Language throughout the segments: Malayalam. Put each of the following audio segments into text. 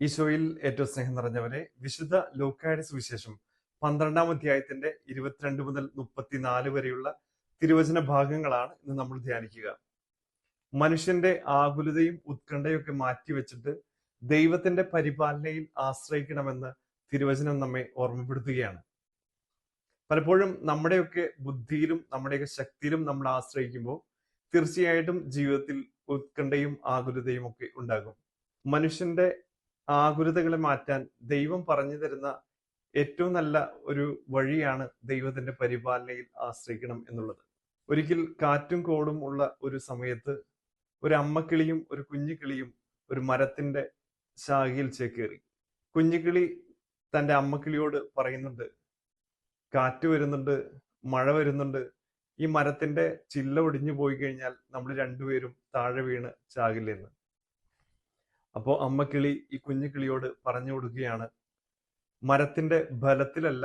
ഈശോയിൽ ഏറ്റവും സ്നേഹം നിറഞ്ഞവരെ വിശുദ്ധ ലൂക്കായുടെ സുവിശേഷം പന്ത്രണ്ടാം അധ്യായത്തിന്റെ ഇരുപത്തിരണ്ട് മുതൽ മുപ്പത്തിനാല് വരെയുള്ള തിരുവചന ഭാഗങ്ങളാണ് ഇന്ന് നമ്മൾ ധ്യാനിക്കുക. മനുഷ്യന്റെ ആകുലതയും ഉത്കണ്ഠയും ഒക്കെ മാറ്റിവെച്ചിട്ട് ദൈവത്തിന്റെ പരിപാലനയിൽ ആശ്രയിക്കണമെന്ന് തിരുവചനം നമ്മെ ഓർമ്മപ്പെടുത്തുകയാണ്. പലപ്പോഴും നമ്മുടെയൊക്കെ ബുദ്ധിയിലും നമ്മുടെയൊക്കെ ശക്തിയിലും നമ്മൾ ആശ്രയിക്കുമ്പോൾ തീർച്ചയായിട്ടും ജീവിതത്തിൽ ഉത്കണ്ഠയും ആകുലതയും ഒക്കെ ഉണ്ടാകും. മനുഷ്യന്റെ ആകുലതകളെ മാറ്റാൻ ദൈവം പറഞ്ഞു തരുന്ന ഏറ്റവും നല്ല ഒരു വഴിയാണ് ദൈവത്തിന്റെ പരിപാലനയിൽ ആശ്രയിക്കണം എന്നുള്ളത്. ഒരിക്കൽ കാറ്റും കോടും ഉള്ള ഒരു സമയത്ത് ഒരു അമ്മക്കിളിയും ഒരു കുഞ്ഞുകിളിയും ഒരു മരത്തിന്റെ ശാഖയിൽ ചേക്കേറി കുഞ്ഞുകിളി തന്റെ അമ്മക്കിളിയോട് പറയുന്നുണ്ട് കാറ്റ് വരുന്നുണ്ട് മഴ വരുന്നുണ്ട്. ഈ മരത്തിന്റെ ചില്ല ഒടിഞ്ഞു പോയി കഴിഞ്ഞാൽ നമ്മൾ രണ്ടുപേരും താഴെ വീണ് ചാകില്ലെന്ന്. അപ്പോ അമ്മക്കിളി ഈ കുഞ്ഞു കിളിയോട് പറഞ്ഞു കൊടുക്കുകയാണ് മരത്തിന്റെ ബലത്തിലല്ല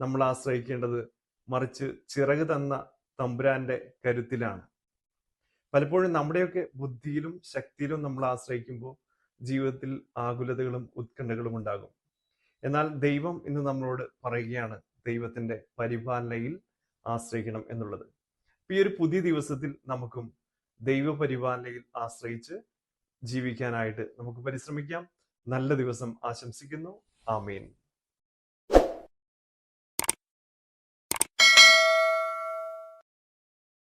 നമ്മൾ ആശ്രയിക്കേണ്ടത് മറിച്ച് ചിറക് തന്ന തമ്പുരാന്റെ കരുത്തിലാണ്. പലപ്പോഴും നമ്മുടെയൊക്കെ ബുദ്ധിയിലും ശക്തിയിലും നമ്മൾ ആശ്രയിക്കുമ്പോൾ ജീവിതത്തിൽ ആകുലതകളും ഉത്കണ്ഠകളും ഉണ്ടാകും. എന്നാൽ ദൈവം ഇന്ന് നമ്മളോട് പറയുകയാണ് ദൈവത്തിന്റെ പരിപാലനയിൽ ആശ്രയിക്കണം എന്നുള്ളത്. ഈ ഒരു പുതിയ ദിവസത്തിൽ നമുക്കും ദൈവപരിപാലനയിൽ ആശ്രയിച്ച് ജീവിക്കാനായിട്ട് നമുക്ക് പരിശ്രമിക്കാം. നല്ല ദിവസം ആശംസിക്കുന്നു. ആമീൻ.